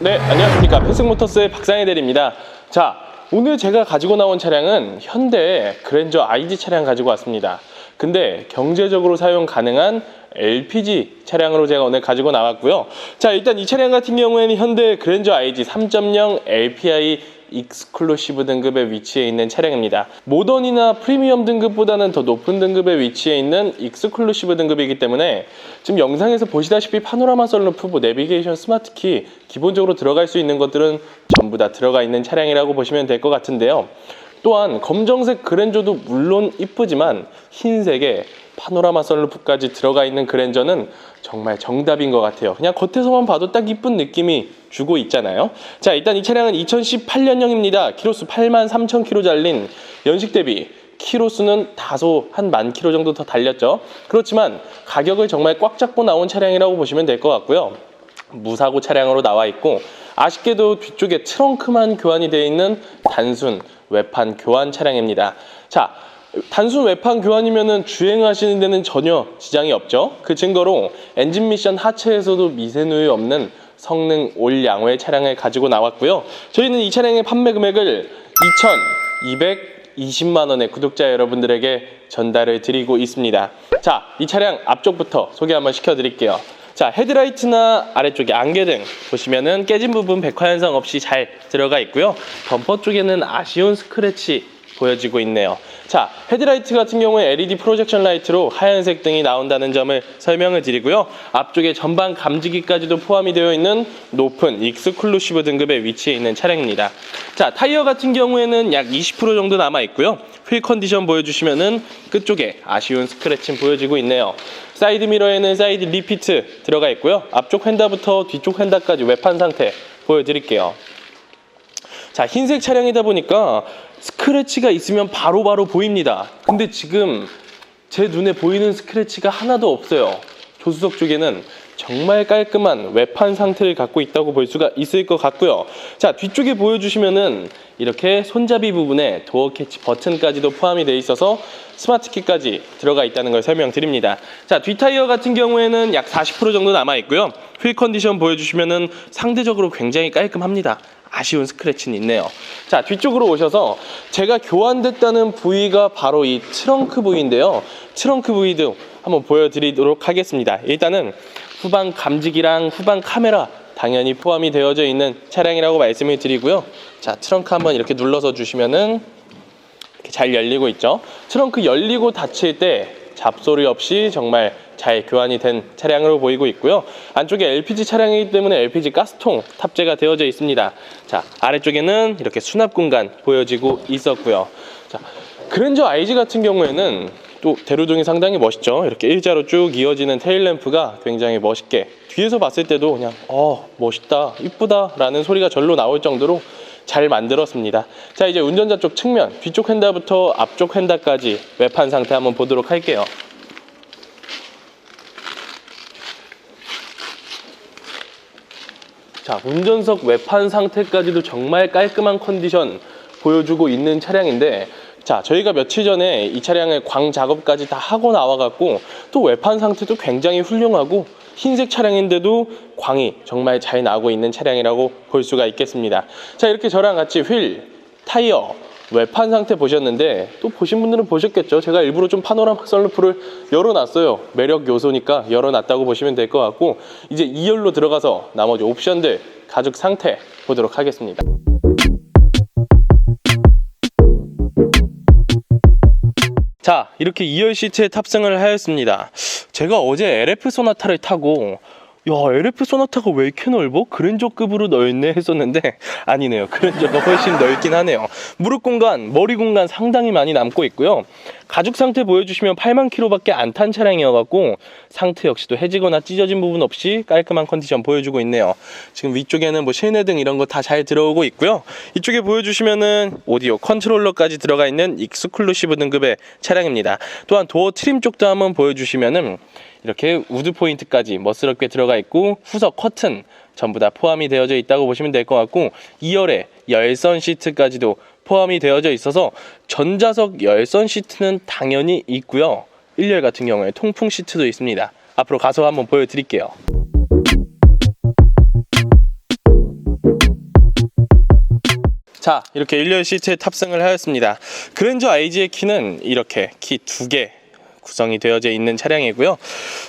네, 안녕하십니까. 필승모터스의 박상희 대리입니다. 자, 오늘 제가 가지고 나온 차량은 현대 그랜저 IG 차량 가지고 왔습니다. 근데 경제적으로 사용 가능한 LPG 차량으로 제가 오늘 가지고 나왔고요. 자, 일단 이 차량 같은 경우에는 현대 그랜저 IG 3.0 LPI 익스클루시브 등급에 위치해 있는 차량입니다. 모던이나 프리미엄 등급보다는 더 높은 등급에 위치해 있는 익스클루시브 등급이기 때문에 지금 영상에서 보시다시피 파노라마 썬루프, 뭐 내비게이션, 스마트키 기본적으로 들어갈 수 있는 것들은 전부 다 들어가 있는 차량이라고 보시면 될 것 같은데요. 또한 검정색 그랜저도 물론 이쁘지만 흰색에 파노라마 썬루프까지 들어가 있는 그랜저는 정말 정답인 것 같아요. 그냥 겉에서만 봐도 딱 이쁜 느낌이 주고 있잖아요. 자, 일단 이 차량은 2018년형입니다. 키로수 8만 3천 킬로 달린 연식 대비 키로수는 다소 한만 킬로 정도 더 달렸죠. 그렇지만 가격을 정말 꽉 잡고 나온 차량이라고 보시면 될 것 같고요. 무사고 차량으로 나와 있고 아쉽게도 뒤쪽에 트렁크만 교환이 되어 있는 단순 외판 교환 차량입니다. 자, 단순 외판 교환이면은 주행하시는 데는 전혀 지장이 없죠. 그 증거로 엔진 미션 하체에서도 미세누이 없는 성능 올 양호의 차량을 가지고 나왔고요. 저희는 이 차량의 판매 금액을 2,220만 원의 구독자 여러분들에게 전달을 드리고 있습니다. 자, 이 차량 앞쪽부터 소개 한번 시켜드릴게요. 자, 헤드라이트나 아래쪽에 안개등 보시면은 깨진 부분 백화 현상 없이 잘 들어가 있고요. 범퍼 쪽에는 아쉬운 스크래치 보여지고 있네요. 자, 헤드라이트 같은 경우에 LED 프로젝션 라이트로 하얀색 등이 나온다는 점을 설명을 드리고요. 앞쪽에 전방 감지기까지도 포함이 되어 있는 높은 익스클루시브 등급에 위치해 있는 차량입니다. 자, 타이어 같은 경우에는 약 20% 정도 남아 있고요. 휠 컨디션 보여주시면은 끝쪽에 아쉬운 스크래칭 보여지고 있네요. 사이드 미러에는 사이드 리피트 들어가 있고요. 앞쪽 휀다부터 뒤쪽 휀다까지 외판 상태 보여드릴게요. 자, 흰색 차량이다 보니까 스크래치가 있으면 바로 바로 보입니다. 근데 지금 제 눈에 보이는 스크래치가 하나도 없어요. 조수석 쪽에는 정말 깔끔한 외판 상태를 갖고 있다고 볼 수가 있을 것 같고요. 자, 뒤쪽에 보여주시면은 이렇게 손잡이 부분에 도어 캐치 버튼까지도 포함이 되어 있어서 스마트 키까지 들어가 있다는 걸 설명드립니다. 자, 뒷타이어 같은 경우에는 약 40% 정도 남아 있고요. 휠 컨디션 보여주시면은 상대적으로 굉장히 깔끔합니다. 아쉬운 스크래치는 있네요. 자, 뒤쪽으로 오셔서 제가 교환됐다는 부위가 바로 이 트렁크 부위인데요. 트렁크 부위도 한번 보여드리도록 하겠습니다. 일단은 후방 감지기랑 후방 카메라 당연히 포함이 되어져 있는 차량이라고 말씀을 드리고요. 자, 트렁크 한번 이렇게 눌러서 주시면은 이렇게 잘 열리고 있죠. 트렁크 열리고 닫힐 때 잡소리 없이 정말 잘 교환이 된 차량으로 보이고 있고요. 안쪽에 LPG 차량이기 때문에 LPG 가스통 탑재가 되어져 있습니다. 자, 아래쪽에는 이렇게 수납 공간 보여지고 있었고요. 자, 그랜저 IG 같은 경우에는 또 대로등이 상당히 멋있죠. 이렇게 일자로 쭉 이어지는 테일램프가 굉장히 멋있게 뒤에서 봤을 때도 그냥 어 멋있다, 이쁘다 라는 소리가 절로 나올 정도로 잘 만들었습니다. 자 이제 운전자 쪽 측면 뒤쪽 휀다부터 앞쪽 휀다까지 외판 상태 한번 보도록 할게요. 자 운전석 외판 상태까지도 정말 깔끔한 컨디션 보여주고 있는 차량인데 자 저희가 며칠 전에 이 차량의 광 작업까지 다 하고 나와갖고 또 외판 상태도 굉장히 훌륭하고 흰색 차량인데도 광이 정말 잘 나고 있는 차량이라고 볼 수가 있겠습니다. 자 이렇게 저랑 같이 휠, 타이어, 외판 상태 보셨는데 또 보신 분들은 보셨겠죠? 제가 일부러 좀 파노라마 썬루프를 열어놨어요. 매력 요소니까 열어놨다고 보시면 될 것 같고 이제 2열로 들어가서 나머지 옵션들 가죽 상태 보도록 하겠습니다 자 이렇게 2열 시트에 탑승을 하였습니다. 제가 어제 LF 소나타를 타고 야 LF 소나타가 왜 이렇게 넓어? 그랜저급으로 넓네 했었는데 아니네요. 그랜저가 훨씬 넓긴 하네요. 무릎 공간 머리 공간 상당히 많이 남고 있고요. 가죽 상태 보여주시면 8만 킬로밖에 안 탄 차량이어갖고 상태 역시도 해지거나 찢어진 부분 없이 깔끔한 컨디션 보여주고 있네요. 지금 위쪽에는 뭐 실내 등 이런 거 다 잘 들어오고 있고요. 이쪽에 보여주시면은 오디오 컨트롤러까지 들어가 있는 익스클루시브 등급의 차량입니다. 또한 도어 트림 쪽도 한번 보여주시면은 이렇게 우드 포인트까지 멋스럽게 들어가 있고 후석 커튼 전부 다 포함이 되어져 있다고 보시면 될 것 같고 2열에 열선 시트까지도 포함이 되어져 있어서 전자석 열선 시트는 당연히 있고요. 1열 같은 경우에 통풍 시트도 있습니다. 앞으로 가서 한번 보여드릴게요. 자, 이렇게 일렬 시트에 탑승을 하였습니다. 그랜저 IG의 키는 이렇게 키 두개 구성이 되어져 있는 차량이고요.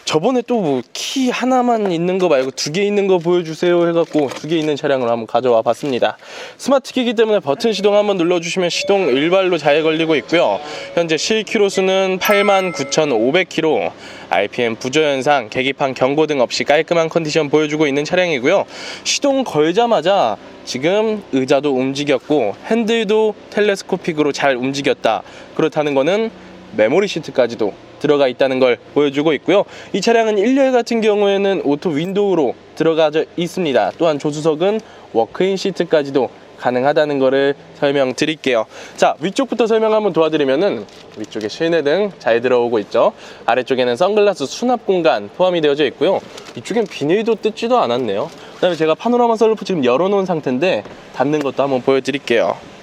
저번에 또뭐키 하나만 있는 거 말고 두 개 있는 거 보여주세요 해갖고 두 개 있는 차량으로 한번 가져와 봤습니다. 스마트 키기 때문에 버튼 시동 한번 눌러주시면 시동 일발로 잘 걸리고 있고요. 현재 실키로 수는 89,500km, RPM 부조 현상, 계기판 경고 등 없이 깔끔한 컨디션 보여주고 있는 차량이고요. 시동 걸자마자 지금 의자도 움직였고 핸들도 텔레스코픽으로 잘 움직였다. 그렇다는 거는 메모리 시트까지도 들어가 있다는 걸 보여주고 있고요. 이 차량은 1열 같은 경우에는 오토 윈도우로 들어가져 있습니다. 또한 조수석은 워크인 시트까지도 가능하다는 것을 설명드릴게요. 자, 위쪽부터 설명 한번 도와드리면은 위쪽에 실내등 잘 들어오고 있죠. 아래쪽에는 선글라스 수납 공간 포함이 되어져 있고요. 이쪽엔 비닐도 뜯지도 않았네요. 그다음에 제가 파노라마 썰루프 지금 열어놓은 상태인데 닫는 것도 한번 보여드릴게요.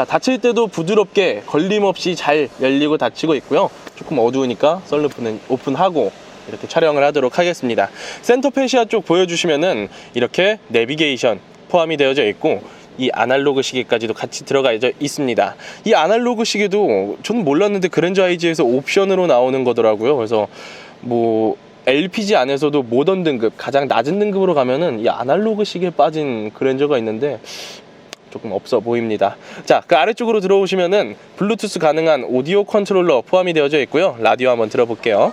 자, 닫힐 때도 부드럽게 걸림없이 잘 열리고 닫히고 있고요. 조금 어두우니까 썰루프는 오픈하고 이렇게 촬영을 하도록 하겠습니다. 센터 페시아 쪽 보여주시면은 이렇게 내비게이션 포함이 되어져 있고 이 아날로그 시계까지도 같이 들어가 있습니다. 이 아날로그 시계도 저는 몰랐는데 그랜저 IG에서 옵션으로 나오는 거더라고요. 그래서 뭐 LPG 안에서도 모던 등급 가장 낮은 등급으로 가면은 이 아날로그 시계에 빠진 그랜저가 있는데 조금 없어 보입니다. 자, 그 아래쪽으로 들어오시면은 블루투스 가능한 오디오 컨트롤러 포함이 되어져 있고요. 라디오 한번 들어볼게요.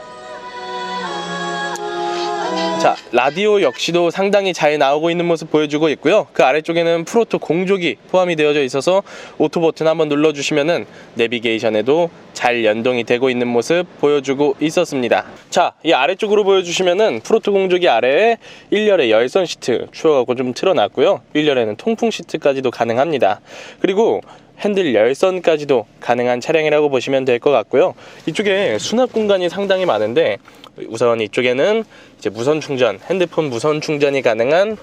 자, 라디오 역시도 상당히 잘 나오고 있는 모습 보여주고 있고요. 그 아래쪽에는 프로토 공조기 포함이 되어져 있어서 오토 버튼 한번 눌러주시면은 내비게이션에도 잘 연동이 되고 있는 모습 보여주고 있었습니다. 자, 이 아래쪽으로 보여주시면은 프로토 공조기 아래에 1열에 열선 시트 추억하고 좀 틀어놨고요. 1열에는 통풍 시트까지도 가능합니다. 그리고 핸들 열선까지도 가능한 차량이라고 보시면 될 것 같고요. 이쪽에 수납 공간이 상당히 많은데 우선 이쪽에는 이제 무선 충전, 핸드폰 무선 충전이 가능한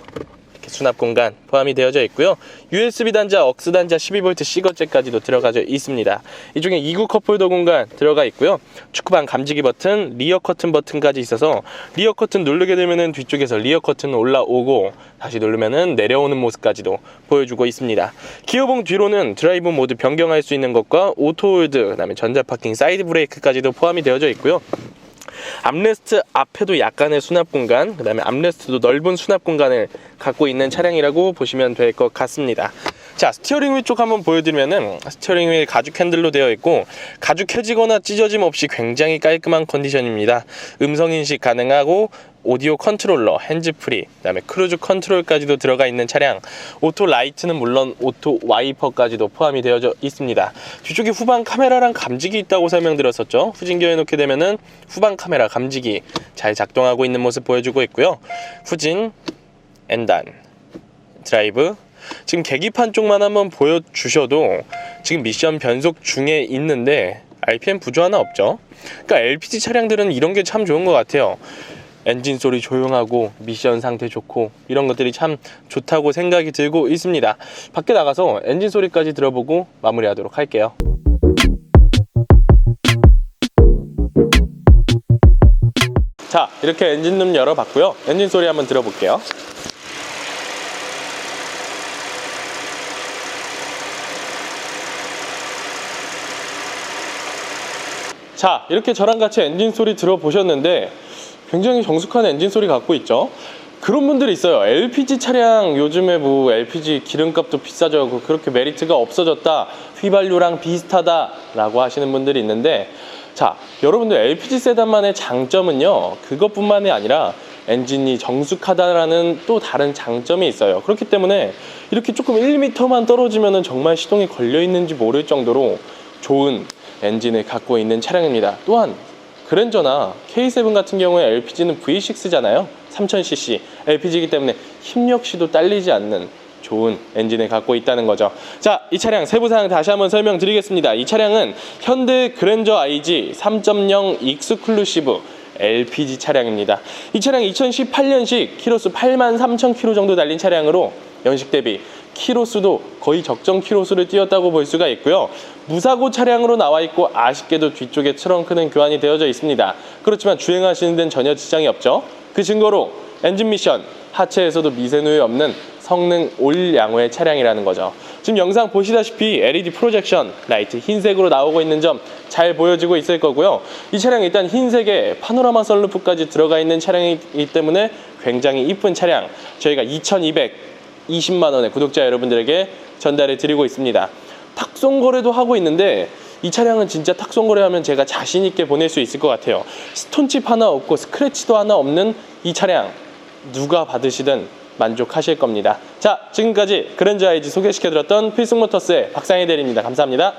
이렇게 수납 공간 포함이 되어져 있고요. USB 단자, 억스 단자 12V C거째까지도 들어가져 있습니다. 이쪽에 2구 컵홀더 공간 들어가 있고요. 축구방 감지기 버튼, 리어 커튼 버튼까지 있어서 리어 커튼 누르게 되면은 뒤쪽에서 리어 커튼 올라오고 다시 누르면은 내려오는 모습까지도 보여주고 있습니다. 기어봉 뒤로는 드라이브 모드 변경할 수 있는 것과 오토 홀드, 그다음에 전자 파킹, 사이드 브레이크까지도 포함이 되어져 있고요. 암레스트 앞에도 약간의 수납 공간, 그 다음에 암레스트도 넓은 수납 공간을 갖고 있는 차량이라고 보시면 될 것 같습니다. 자, 스티어링 휠 쪽 한번 보여드리면은 스티어링 휠 가죽 핸들로 되어 있고 가죽해지거나 찢어짐 없이 굉장히 깔끔한 컨디션입니다. 음성 인식 가능하고 오디오 컨트롤러, 핸즈프리, 그다음에 크루즈 컨트롤까지도 들어가 있는 차량. 오토 라이트는 물론 오토 와이퍼까지도 포함이 되어져 있습니다. 뒤쪽에 후방 카메라랑 감지기 있다고 설명드렸었죠. 후진기어 해놓게 되면은 후방 카메라 감지기 잘 작동하고 있는 모습 보여주고 있고요. 후진, 엔단, 드라이브. 지금 계기판 쪽만 한번 보여주셔도 지금 미션 변속 중에 있는데 RPM 부조 하나 없죠. 그러니까 LPG 차량들은 이런 게 참 좋은 것 같아요. 엔진 소리 조용하고 미션 상태 좋고 이런 것들이 참 좋다고 생각이 들고 있습니다. 밖에 나가서 엔진 소리까지 들어보고 마무리하도록 할게요. 자, 이렇게 엔진룸 열어봤고요. 엔진 소리 한번 들어볼게요. 자, 이렇게 저랑 같이 엔진 소리 들어보셨는데 굉장히 정숙한 엔진 소리 갖고 있죠. 그런 분들이 있어요. LPG 차량 요즘에 뭐 LPG 기름값도 비싸져고 그렇게 메리트가 없어졌다. 휘발유랑 비슷하다 라고 하시는 분들이 있는데 자, 여러분들 LPG 세단만의 장점은요. 그것뿐만이 아니라 엔진이 정숙하다라는 또 다른 장점이 있어요. 그렇기 때문에 이렇게 조금 1m만 떨어지면 정말 시동이 걸려 있는지 모를 정도로 좋은 엔진을 갖고 있는 차량입니다. 또한 그랜저나 K7 같은 경우에 LPG는 V6잖아요. 3000cc LPG이기 때문에 힘 역시도 딸리지 않는 좋은 엔진을 갖고 있다는 거죠. 자, 이 차량 세부 사항 다시 한번 설명드리겠습니다. 이 차량은 현대 그랜저 IG 3.0 익스클루시브 LPG 차량입니다. 이 차량 2018년식 키로수 8만 3천 킬로 정도 달린 차량으로 연식 대비 키로수도 거의 적정 키로수를 띄었다고 볼 수가 있고요. 무사고 차량으로 나와 있고 아쉽게도 뒤쪽에 트렁크는 교환이 되어져 있습니다. 그렇지만 주행하시는 데는 전혀 지장이 없죠. 그 증거로 엔진 미션 하체에서도 미세누이 없는 성능 올 양호의 차량이라는 거죠. 지금 영상 보시다시피 LED 프로젝션 라이트 흰색으로 나오고 있는 점 잘 보여지고 있을 거고요. 이 차량 일단 흰색에 파노라마 선루프까지 들어가 있는 차량이기 때문에 굉장히 이쁜 차량. 저희가 2,220만 원의 구독자 여러분들에게 전달해 드리고 있습니다. 탁송 거래도 하고 있는데 이 차량은 진짜 탁송 거래하면 제가 자신 있게 보낼 수 있을 것 같아요. 스톤칩 하나 없고 스크래치도 하나 없는 이 차량 누가 받으시든 만족하실 겁니다. 자, 지금까지 그랜저 아이지 소개시켜드렸던 필승모터스의 박상희 대리입니다. 감사합니다.